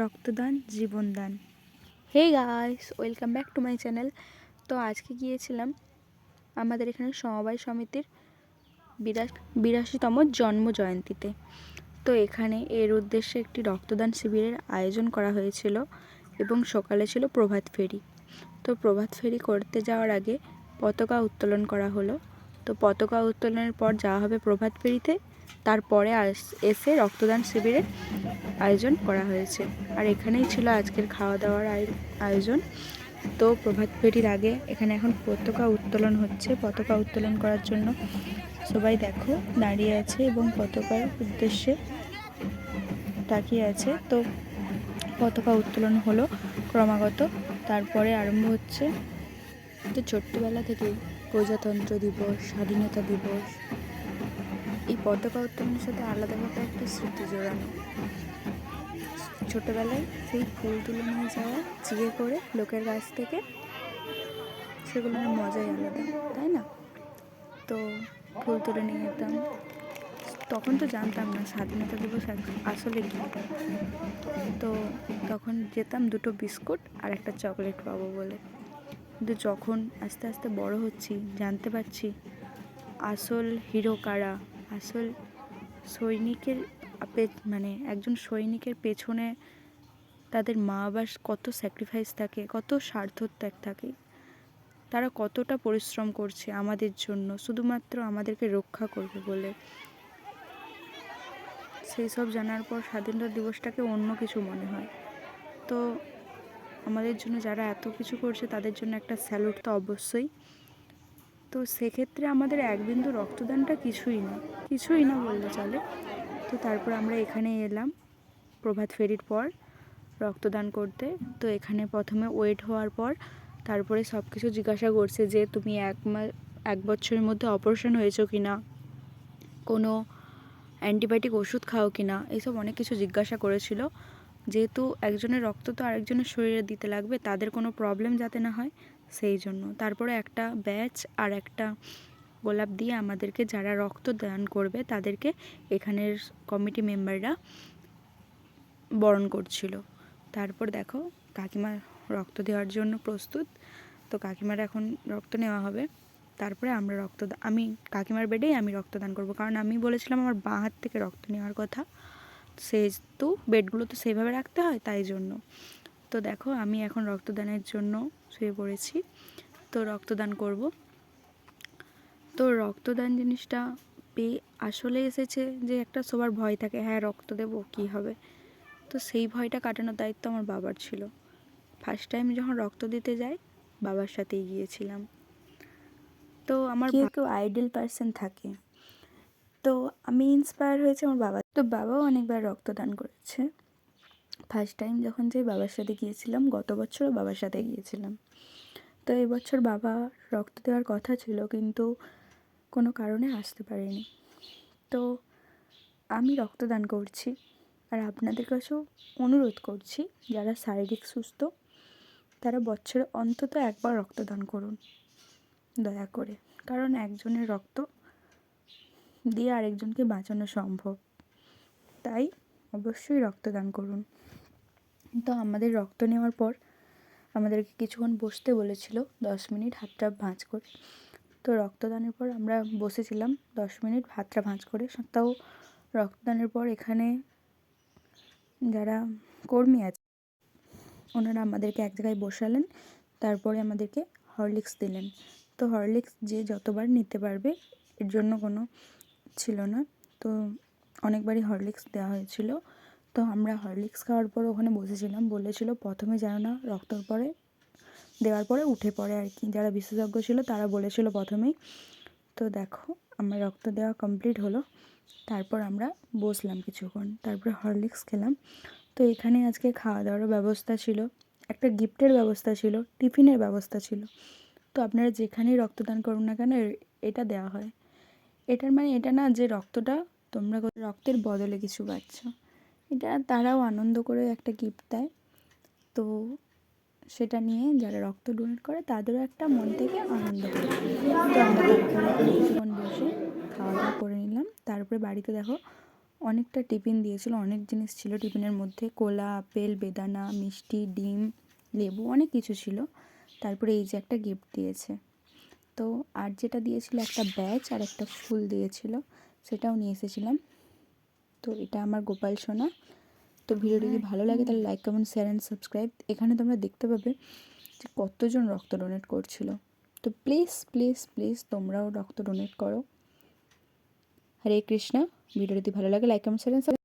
রক্তদান, জীবনদান। Hey guys welcome back to my channel তো আজকে গিয়েছিলাম আমাদের এখানে সমবায় সমিতির বিরাশ বিরাশিতম জন্ম জয়ন্তীতে। তো এখানে এর উদ্দেশ্যে একটি রক্তদান শিবিরের আয়োজন করা হয়েছিল এবং সকালে ছিল প্রভাত ফেরি। তো প্রভাত ফেরি করতে যাওয়ার আগে পতাকা উত্তোলন করা হলো। তো পতাকা উত্তোলনের পর যাওয়া হবে প্রভাত ফেরিতে। তারপরে এসে রক্তদান শিবিরের আয়োজন করা হয়েছে। আর এখানেই ছিল আজকের খাওয়া দাওয়ার আয়- আয়োজন। তো প্রভাত ফেরির আগে এখানে এখন পতাকা উত্তোলন হচ্ছে। পতাকা উত্তোলন করার জন্য সবাই দেখো, দাঁড়িয়ে আছে এবং পতাকার উদ্দেশ্যে তাকিয়ে আছে। তো পতাকা উত্তোলন হলো ক্রমাগত, তারপরে আরম্ভ হচ্ছে। তো ছোট্টবেলা থেকে প্রজাতন্ত্র দিবস, স্বাধীনতা দিবস এই পতাকা উত্তোলনের সাথে আলাদাভাবে একটা স্মৃতি জোড়ানো। ছোটোবেলায় সেই ফুল তুলে নিয়ে যাওয়া চিড়ে করে লোকের কাছ থেকে সেগুলোর মজাই আলাদা, তাই না? তো ফুল তুলে নিয়ে যেতাম। তখন তো জানতাম না, স্বাধীনতা দিবস আস- আসলে কী? তো তখন যেতাম দুটো বিস্কুট আর একটা চকলেট পাবো বলে। কিন্তু যখন আস্তে আস্তে বড় হচ্ছি, জানতে পারছি আসল হিরো কারা? আসল সৈনিকের মানে একজন সৈনিকের পেছনে তাদের মা বাবার কত স্যাক্রিফাইস থাকে, কত স্বার্থত্যাগ থাকে, তারা কতটা পরিশ্রম করছে আমাদের জন্য, শুধুমাত্র আমাদেরকে রক্ষা করবে বলে। সেই সব জানার পর স্বাধীনতা দিবসটাকে অন্য কিছু মনে হয়। তো আমাদের জন্য যারা এত কিছু করছে তাদের জন্য একটা স্যালুট তো অবশ্যই। তো সেক্ষেত্রে আমাদের এক বিন্দু রক্তদানটা কিছুই না। কিছুই না বললে চলে। তো তারপর আমরা এখানে এলাম প্রভাত ফেরির পর রক্তদান করতে। তো এখানে প্রথমে ওয়েট হওয়ার পর তারপরে সব কিছু জিজ্ঞাসা করছে যে, তুমি এক মাস এক বছরের মধ্যে অপারেশন হয়েছো কি না কোনো অ্যান্টিবায়োটিক ওষুধ খাও কি না এইসব অনেক কিছু জিজ্ঞাসা করেছিল। যেহেতু একজনের রক্ত তো আরেকজনের শরীরে দিতে লাগবে, তাদের কোনো প্রবলেম যাতে না হয় সেই জন্য। তারপরে একটা ব্যাচ আর একটা গোলাপ দিয়ে আমাদেরকে যারা রক্ত দান করবে, তাদেরকে এখানের কমিটি মেম্বাররা বরণ করছিল। তারপর দেখো, কাকিমা রক্ত দেওয়ার জন্য প্রস্তুত। তো কাকিমার এখন রক্ত নেওয়া হবে। তারপরে আমরা রক্ত আমি কাকিমার বেডেই আমি রক্তদান করব। কারণ আমি বলেছিলাম আমার বাঁ হাত থেকে রক্ত নেওয়ার কথা। সেহেতু বেডগুলো তো সেইভাবে রাখতে হয়, তাই জন্য। তো দেখো আমি এখন রক্তদানের জন্য শুয়ে পড়েছি। তো রক্তদান করব। তো রক্তদান জিনিসটা পেয়ে আসলে এসেছে যে একটা সবার ভয় থাকে হ্যাঁ রক্ত দেবো কী হবে? তো সেই ভয়টা কাটানোর দায়িত্ব আমার বাবার ছিল। ফার্স্ট টাইম যখন রক্ত দিতে যাই বাবার সাথেই গিয়েছিলাম। তো আমার কেউ কেউ আইডল পার্সন থাকে। তো আমি ইন্সপায়ার হয়েছে আমার বাবা। তো বাবাও অনেকবার রক্তদান করেছে। ফার্স্ট টাইম যখন যে বাবার সাথে গিয়েছিলাম, গত বছরও বাবার সাথে গিয়েছিলাম। তো এবছর বাবা রক্ত দেওয়ার কথা ছিল, কিন্তু কোনো কারণে আসতে পারেনি। তো আমি রক্তদান করছি আর আপনাদের কাছেও অনুরোধ করছি, যারা শারীরিক সুস্থ, তারা বছরে অন্তত একবার রক্তদান করুন। দয়া করে, কারণ একজনের রক্ত দিয়ে আরেকজনকে বাঁচানো সম্ভব। তাই অবশ্যই রক্তদান করুন। তো আমাদের রক্ত নেওয়ার পর আমাদেরকে কিছুক্ষণ বসতে বলেছিল, দশ মিনিট হাতটা ভাঁজ করে। তো রক্তদানের পর আমরা বসেছিলাম, দশ মিনিট হাতটা ভাঁজ করে। তাও রক্তদানের পর এখানে যারা কর্মী আছে, ওনারা আমাদেরকে এক জায়গায় বসালেন, তারপরে আমাদেরকে হরলিক্স দিলেন। তো হরলিক্স যে যতবার নিতে পারবে, এর জন্য কোনো ছিল না। তো অনেকবারই হরলিক্স দেওয়া হয়েছিল। তো আমরা হরলিক্স খাওয়ার পর ওখানে বসেছিলাম। বলেছিল প্রথমে যেন না রক্তর পরে, দেওয়ার পরে উঠে পড়ে আর কি। যারা বিশেষজ্ঞ ছিল তারা বলেছিল প্রথমেই। তো দেখো, আমার রক্ত দেওয়া কমপ্লিট হলো। তারপর আমরা বসলাম কিছুক্ষণ। তারপরে হরলিক্স খেলাম। তো এখানে আজকে খাওয়া দাওয়ারও ব্যবস্থা ছিল। একটা গিফটের ব্যবস্থা ছিল, টিফিনের ব্যবস্থা ছিল। তো আপনারা যেখানেই রক্তদান করুন না কেন এটা দেওয়া হয়। এটার মানে এটা না যে রক্তটা তোমরা রক্তের বদলে কিছু পাচ্ছ। এটা তারাও আনন্দ করে একটা গিফট দেয়। তো সেটা নিয়ে যারা রক্ত ডোনেট করে, তাদেরও একটা মন থেকে আনন্দ কিছুক্ষণ বসে খাওয়া দাওয়া করে নিলাম। তারপরে বাড়িতে দেখো, অনেকটা টিফিন দিয়েছিল, অনেক জিনিস ছিল। টিফিনের মধ্যে কোলা, আপেল, বেদানা, মিষ্টি, ডিম, লেবু অনেক কিছু ছিল। তারপরে এই যে একটা গিফট দিয়েছে। তো আর যেটা দিয়েছিল, একটা ব্যাচ আর একটা ফুল দিয়েছিল, সেটাও নিয়ে এসেছিলাম। তো এটা আমার গোপাল সোনা। তো ভিডিওটি যদি ভালো লাগে তাহলে like comment share and subscribe এখানে তোমরা দেখতে পাবে যে কতজন রক্ত ডোনেট করছিল। তো প্লিজ প্লিজ প্লিজ তোমরাও রক্ত ডোনেট করো। হরে কৃষ্ণা। ভিডিও যদি ভালো লাগে লাইক কমেন্ট শেয়ার